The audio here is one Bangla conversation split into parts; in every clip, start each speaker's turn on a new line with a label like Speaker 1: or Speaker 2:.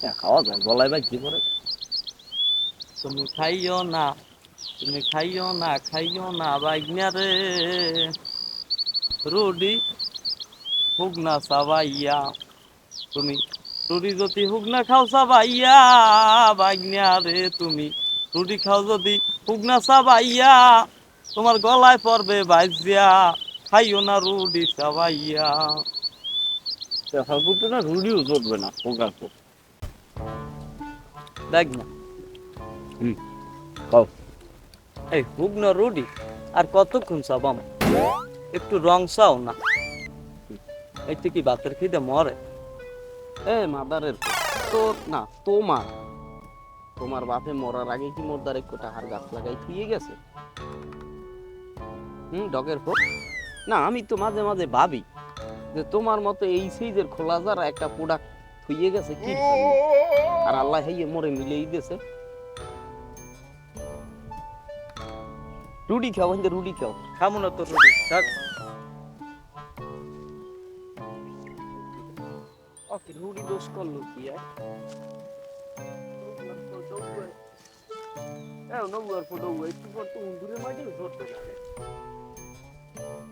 Speaker 1: হ্যাঁ, খাওয়া যায় গলায় করে
Speaker 2: তুমি খাইও না তুমি খাইও না খাইও না রে। রুডি হুক না সাবাইয়া তুমি রুডি যদি হুক না খাও সাবাইয়া বাইগনা রে তুমি রুডি খাও যদি হুক না সাবাইয়া তোমার গলায় পড়বে বাইজিয়া খাইও না রুডি সাবাইয়া।
Speaker 1: হালকুটো না রুডিও চলবে না পোকা
Speaker 2: দেখ না
Speaker 1: খাও
Speaker 2: এই হুক না রুডি আর কতক্ষণ সাবাম একটু রং চাও না। একটু কি বাতের খিদে মরে?
Speaker 1: এ মাদারের তোর না তোমার। তোমার বাপে মরার আগে কি মোর দ্বারে কোটা হার গাছ লাগাই থুয়ে গেছে? হুম ডগের ফোক না আমি তো মাঝে মাঝে ভাবি যে তোমার মতো এই সাইজের খোলা যারা একটা প্রোডাক্ট থুয়ে গেছে কি? আর আল্লাহ হাইয়ে মরে মিলেই দিয়েছে রুটি খাও কিন্তু রুটি খাও।
Speaker 2: খাব না তো রুডি থাক।
Speaker 1: ওকে রুটি দোষ করল কি আর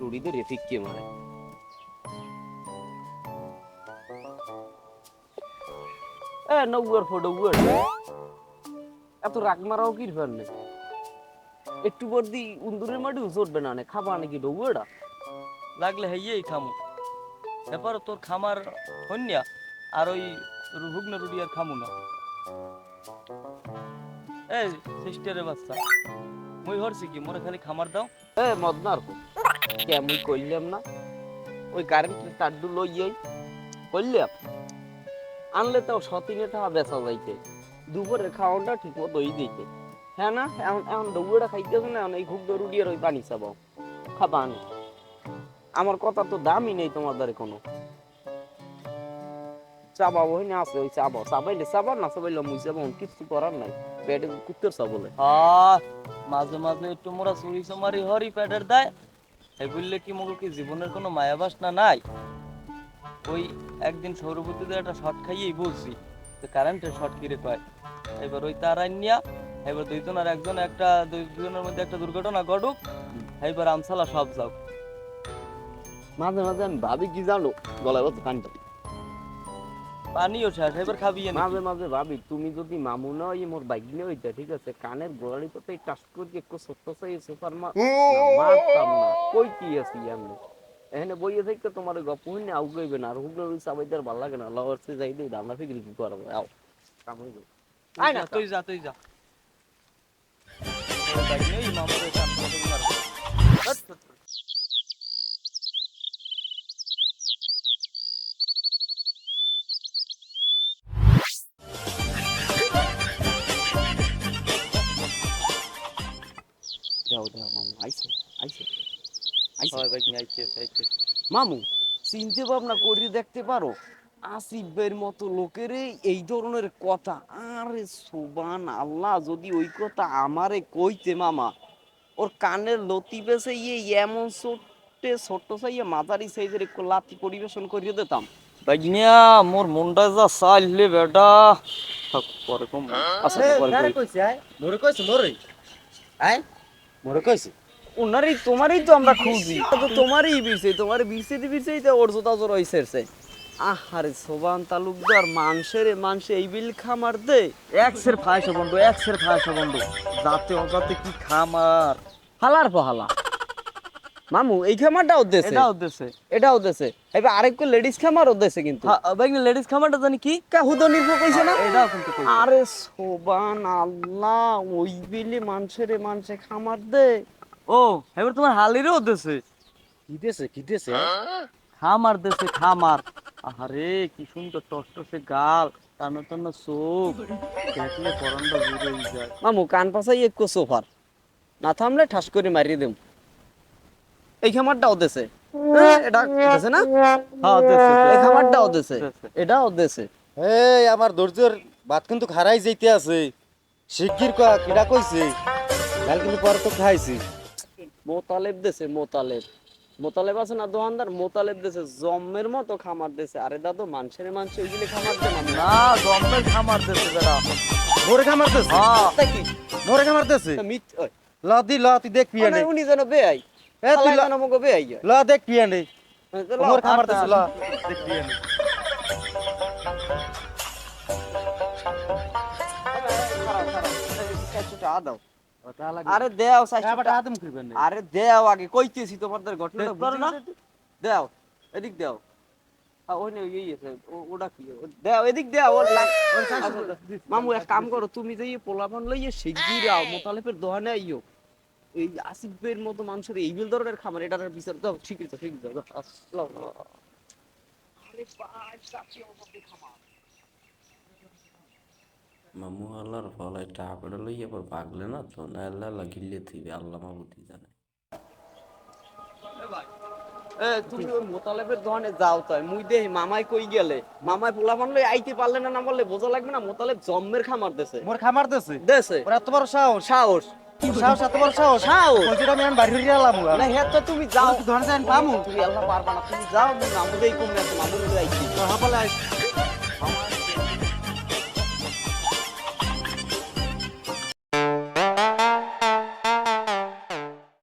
Speaker 1: রুটি তো রেফিক কে মারে। এ নৌয়ার ফটো উয়ার এত রাগ মারাও কি ফেললে একটু পর দি উন্দুরের মাটি উঠবে না খাবা নাকি ডৌয়াটা
Speaker 2: লাগলে হেয়েই খামু। এরপর তোর খামার হন্যা আর ওই হুক না রুডি আর খামু না। এই সিস্টারের বাচ্চা। মুই হরছি কি? মোরে খালি খামার দাও।
Speaker 1: এ মদনার কে। আমি কইলাম না? ওই কারেন্টের তারডু লইয়াই। কইলাম? আনলে তো সতিনে টাকা বেচা যাইতে। দুপুরের খাওয়াটা ঠিক মতো ওই দিতে হ্যাঁ না? এখন এখন ডৌড়া খাইতেছে না এই খুব দরুডি আর ওই পানি চাবাও খাবা আনি আমার কথা তো দামই নেই তোমার দ্বারে কোনো। না আছে ওই চাবাইলে চাবা, না চাবাইলে মুই কিছু করার নাই। পেটে কুত্তের চাবলে
Speaker 2: মাঝে মাঝে একটু মোরা চুরি হরি প্যাডের দেয়। এই বললে কি মগল কি জীবনের কোনো মায়া বাসনা নাই? ওই একদিন সৌরবতীতে একটা শর্ট খাইয়েই বলছি যে কারেন্টের শর্ট কিরে পায়? এবার ওই তার আইনিয়া এবার দুইজন আর একজন একটা দুই- দুজনের মধ্যে একটা দুর্ঘটনা ঘটুক এবার আমসালা সব যাও।
Speaker 1: মাঝে মাঝে আমি ভাবি কি জানো গলায় বলতে কানটা
Speaker 2: পানিও শেষ এবার খাবি
Speaker 1: মাঝে মাঝে ভাবি তুমি যদি মামু না হই মোর বাইক নিয়ে হইতে ঠিক আছে? কানের গোড়ালি তো টাচ করে একটু ছোট্ট চাই সুপার না। কই কি আছি আমি? এখানে বইয়ে থেকে তোমার গপ হইনি আউ গইবে না। আর হুগলো রুই সাবাইদার ভালো লাগে না। লওয়ার সে যাই দেই আমরা ফিকির কি করব আও। কাম হই। আয় না,
Speaker 2: তুই যা তুই যা।
Speaker 1: দাও দাও মামু আইছে আইছে। মামু চিনতে ভাবনা করে দেখতে পারো আসিফের মতো লোকের এই ধরনের কথা। আরে সুবান আল্লাহ যদি ওই কথা আমারে কইতে মামা ওর কানের লতি বেসে ইয়ে এমন ছোট্টে ছোট্ট সাইয়ে মাঝারি সাইজের একটু লাতি পরিবেশন করিয়ে দিতাম।
Speaker 2: বাইক মোর মনটা যা চাইলে বেটা। থাক, পরে কম। আচ্ছা পরে
Speaker 3: কইছে মোরে কইছে মোরে আয়? মোরে কইছে?
Speaker 1: ওনারই তোমারই তো আমরা খুঁজি। তো তোমারই বিছে তোমার বিছে দি বিছে তো ওর জোতা জোর হইছে আহারে সোবান তালুকদার মানুষের মানুষে এই বিল খামার দে।
Speaker 2: একসের ফাঁসা বন্ধু একসের ফাঁসা বন্ধু। যাতে অজাতে কি খামার।
Speaker 1: হালার পহালা মামু এই খামারটা উদ্দেশ্যে
Speaker 2: এটা উদ্দেশ্যে
Speaker 1: এটা উদ্দেশ্যে এবার আরেকটু লেডিস খামার উদ্দেশ্যে কিন্তু।
Speaker 2: বাইক লেডিস খামারটা জানি কি?
Speaker 1: কাহুদ নির্ভর কইছে না?
Speaker 2: এটা কিন্তু।
Speaker 1: আরে সোবান আল্লাহ ওই বিলে মানুষের মানুষে খামার দে।
Speaker 2: ও এবার তোমার হালিরও উদ্দেশ্যে
Speaker 3: কি দেছে কি দেছে?
Speaker 2: খামার দেশে খামার। আরে কি সুন্দর টসটসে গাল টানো টানো চোখ। দেখলে যায়।
Speaker 1: মামু কান পাশাই একটু সোফার না থামলে ঠাস করে মারিয়ে দেব এই খামারটা ওদেশে এটা ওদেশে না?
Speaker 2: হ্যাঁ দেশে
Speaker 1: এই খামারটা ওদেশে
Speaker 2: দেশে।
Speaker 1: এটা ওদেশে
Speaker 3: এই আমার ধৈর্যের বাত কিন্তু খারাই যাইতে আছে। শিগগির কয়া কিডা কইছে? কাল কিন্তু পরে তো খাইছি।
Speaker 1: মোতালেব দেশে মোতালেব। মোতালেব আছে না দোকানদার মোতালেব দেশে জম্মের মতো খামার দেশে। আরে দাদু মানুষের মানুষ ওইগুলি খামার দেন
Speaker 2: না? জন্মের খামার দেশে বেড়া
Speaker 3: মোরে খামারতেছে
Speaker 2: হ্যাঁ।
Speaker 1: তা কি?
Speaker 3: মোরে খামারতেছে
Speaker 1: তা মিথ ওই,
Speaker 3: ল দি ল তুই দেখ পিয়া
Speaker 1: মানে উনি যেন বেআই
Speaker 3: এ তুই ল
Speaker 1: যেন মগো বেআই হয়।
Speaker 3: দেখ পিয়া নে
Speaker 1: তো ল,
Speaker 3: মোর খামারতেছে ল দেখ পিয়া নে আরে
Speaker 1: দেও
Speaker 3: করবেন
Speaker 1: আরে দেও আগে কইতেছি তোমাদের ঘটনাটা
Speaker 2: না?
Speaker 1: দেও এদিক দেও। ইয়ে মামু এক কাম করো তুমি যে পোলাপান লইয়ে শিগগির আও আইও এই আসিফের মতো মানুষের এই বিল ধরনের খামার এটার বিচার দাও স্বীকৃত দাও, আসসালাম। আরে ভাই, চাচি আমাদের খামার।
Speaker 4: মামু আল্লাহর ফলে টাকাটা লই আবার পাগলে না তো? না আল্লাহ আল্লাহ গিল্লে থইবে আল্লাহ মাবুতি জানে।
Speaker 1: এ, তুমি ওই মোতালেবের দোকানে যাও তাই মুই দেহি মামাই কই গেলে? মামাই পোলাপান লই আইতে পারলে না না বললে বোঝা লাগবে না মোতালেব জম্মের খামার দেশে
Speaker 3: মোর খামারতেছে
Speaker 1: দেশে
Speaker 3: ওরা এত বড় সাহস?
Speaker 1: সাহস।
Speaker 3: সাহস এত বড় সাহস?
Speaker 1: সাহস।
Speaker 3: কইছিটা আমি বাড়ি হইয়া এলাম
Speaker 1: না হে তো তুমি যাও।
Speaker 3: কি পামু?
Speaker 1: তুমি আল্লাহ পারবা না তুমি যাও আমি মামুদেই কমে